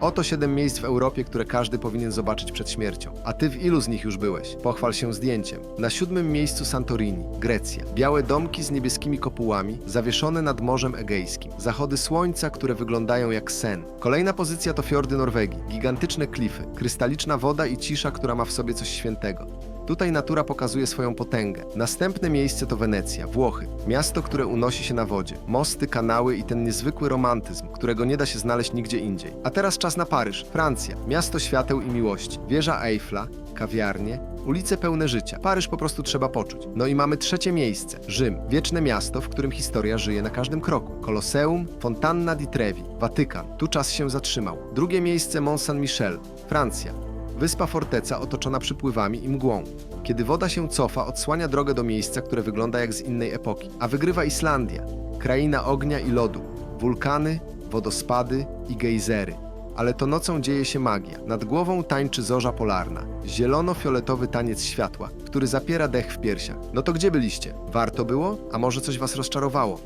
Oto siedem miejsc w Europie, które każdy powinien zobaczyć przed śmiercią. A ty w ilu z nich już byłeś? Pochwal się zdjęciem. Na siódmym miejscu Santorini, Grecja. Białe domki z niebieskimi kopułami, zawieszone nad Morzem Egejskim. Zachody słońca, które wyglądają jak sen. Kolejna pozycja to fiordy Norwegii. Gigantyczne klify, krystaliczna woda i cisza, która ma w sobie coś świętego. Tutaj natura pokazuje swoją potęgę. Następne miejsce to Wenecja, Włochy. Miasto, które unosi się na wodzie. Mosty, kanały i ten niezwykły romantyzm, którego nie da się znaleźć nigdzie indziej. A teraz czas na Paryż, Francja. Miasto świateł i miłości. Wieża Eiffla, kawiarnie, ulice pełne życia. Paryż po prostu trzeba poczuć. No i mamy trzecie miejsce. Rzym. Wieczne miasto, w którym historia żyje na każdym kroku. Koloseum, Fontanna di Trevi, Watykan. Tu czas się zatrzymał. Drugie miejsce Mont Saint-Michel, Francja. Wyspa forteca otoczona przypływami i mgłą. Kiedy woda się cofa, odsłania drogę do miejsca, które wygląda jak z innej epoki. A wygrywa Islandia, kraina ognia i lodu, wulkany, wodospady i gejzery. Ale to nocą dzieje się magia. Nad głową tańczy zorza polarna. Zielono-fioletowy taniec światła, który zapiera dech w piersiach. No to gdzie byliście? Warto było? A może coś was rozczarowało?